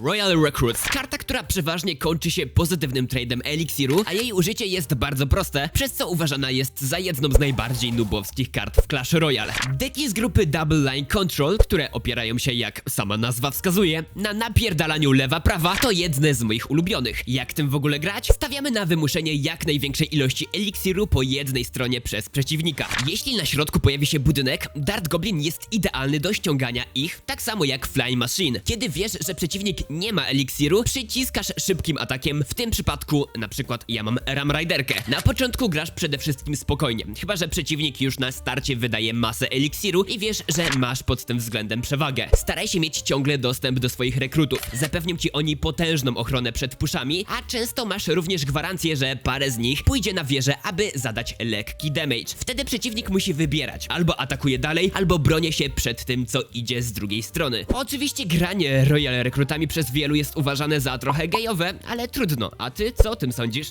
Royal Recruits, karta, która przeważnie kończy się pozytywnym tradem eliksiru, a jej użycie jest bardzo proste, przez co uważana jest za jedną z najbardziej nubowskich kart w Clash Royale. Deki z grupy Double Line Control, które opierają się, jak sama nazwa wskazuje, na napierdalaniu lewa-prawa, to jedne z moich ulubionych. Jak tym w ogóle grać? Stawiamy na wymuszenie jak największej ilości eliksiru po jednej stronie przez przeciwnika. Jeśli na środku pojawi się budynek, Dart Goblin jest idealny do ściągania ich, tak samo jak Flying Machine. Kiedy wiesz, że przeciwnik nie ma eliksiru, przyciskasz szybkim atakiem, w tym przypadku na przykład ja mam Ram Riderkę. Na początku grasz przede wszystkim spokojnie, chyba że przeciwnik już na starcie wydaje masę eliksiru i wiesz, że masz pod tym względem przewagę. Staraj się mieć ciągle dostęp do swoich rekrutów. Zapewnią ci oni potężną ochronę przed puszami, a często masz również gwarancję, że parę z nich pójdzie na wieżę, aby zadać lekki damage. Wtedy przeciwnik musi wybierać, albo atakuje dalej, albo bronię się przed tym, co idzie z drugiej strony. Oczywiście granie Royal rekrutami przez wielu jest uważane za trochę gejowe, ale trudno. A ty co o tym sądzisz?